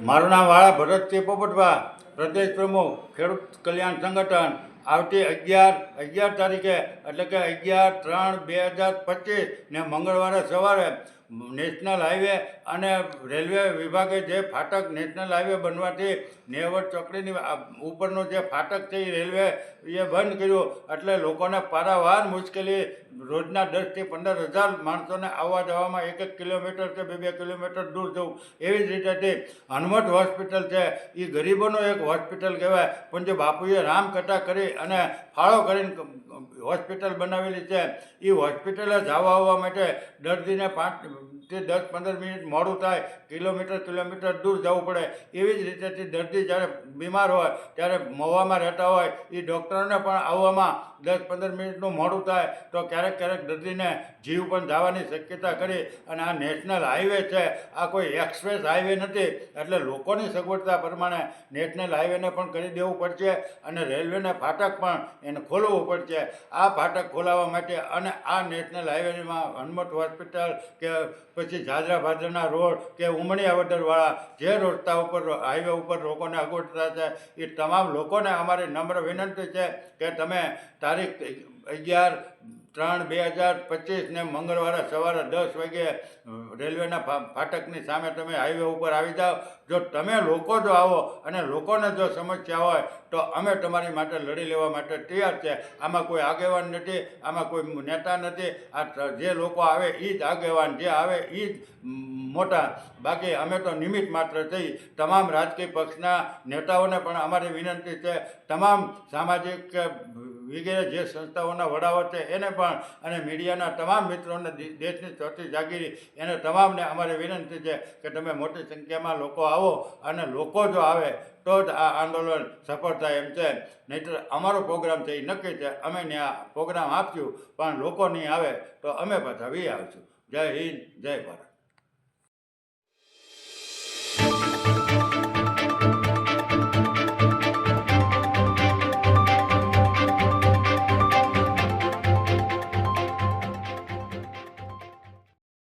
મારું નામ વાળા ભરતસિંહ પોપટભા, પ્રદેશ પ્રમુખ, ખેડૂત કલ્યાણ સંગઠન, આવતી અગિયાર અગિયાર તારીખે, એટલે કે અગિયાર ત્રણ બે હજાર પચીસ ને મંગળવારે સવારે નેશનલ હાઈવે અને રેલવે વિભાગે જે ફાટક નેશનલ હાઈવે બનવાથી નેવડ ચોકડીની ઉપરનો જે ફાટક છે એ રેલવે એ બંધ કર્યું. એટલે લોકોને પારાવાર મુશ્કેલી રોજના દસથી પંદર હજાર માણસોને આવવા જવામાં એક એક કિલોમીટર કે બે બે કિલોમીટર દૂર જવું એવી જ રીતેથી હનુમત હોસ્પિટલ છે. એ ગરીબોનો એક હોસ્પિટલ કહેવાય. પણ જે બાપુએ રામકથા કરી અને ફાળો કરીને હોસ્પિટલ બનાવેલી છે. એ હોસ્પિટલે જવા આવવા માટે દર્દીને પાંચ થી દસ પંદર મિનિટ મોડું થાય, કિલોમીટર કિલોમીટર દૂર જવું પડે, એવી જ રીતેથી દર્દી જ્યારે બીમાર હોય, ત્યારે મવામાં રહેતા હોય, એ ડૉક્ટરોને પણ આવવામાં દસ પંદર મિનિટનું મોડું થાય, તો ક્યારેક ક્યારેક દર્દીને જીવ પણ જવાની શક્યતા કરી અને આ નેશનલ હાઈવે છે, આ કોઈ એક્સપ્રેસ હાઈવે નથી, એટલે લોકોની સગવડતા પ્રમાણે નેશનલ હાઈવેને પણ કરી દેવું પડશે અને રેલવેને ફાટક પણ એને ખોલવું પડશે. આ ફાટક ખોલાવવા માટે અને આ નેશનલ હાઈવેમાં હનુમત હોસ્પિટલ કે પછી જાજરા ભાદરના રોડ કે ઉમણી અવડરવાળા જે રસ્તા ઉપર હાઈવે ઉપર લોકોને અગવડતા છે, એ તમામ લોકોને અમારી નમ્ર વિનંતી છે કે તમે તારીખ અગિયાર, ત્રણ, બે હજાર પચીસને મંગળવારે સવારે દસ વાગે રેલવેના ફાટકની સામે તમે હાઈવે ઉપર આવી જાઓ. જો તમે લોકો જો આવો અને લોકોને જો સમસ્યા હોય, તો અમે તમારી માટે લડી લેવા માટે તૈયાર છે. આમાં કોઈ આગેવાન નથી, આમાં કોઈ નેતા નથી. આ જે લોકો આવે એ જ આગેવાન, જે આવે એ જ મોટા. બાકી અમે તો નિમિત્ત માત્ર થઈ તમામ રાજકીય પક્ષના નેતાઓને પણ અમારી વિનંતી છે. તમામ સામાજિક વગેરે જે સંસ્થાઓના વડાઓ છે એને પણ અને મીડિયાના તમામ મિત્રોને દેશની ચોથી જાગીરી, એને તમામને અમારી વિનંતી છે કે તમે મોટી સંખ્યામાં લોકો આવો અને લોકો જો આવે તો જ આ આંદોલન સફળ થાય એમ છે. નહીંતર અમારો પ્રોગ્રામ છે એ નક્કી છે, અમે ત્યાં પ્રોગ્રામ આપશું, પણ લોકો નહીં આવે તો અમે પાછા વી આવશું. જય હિન્દ, જય ભારત.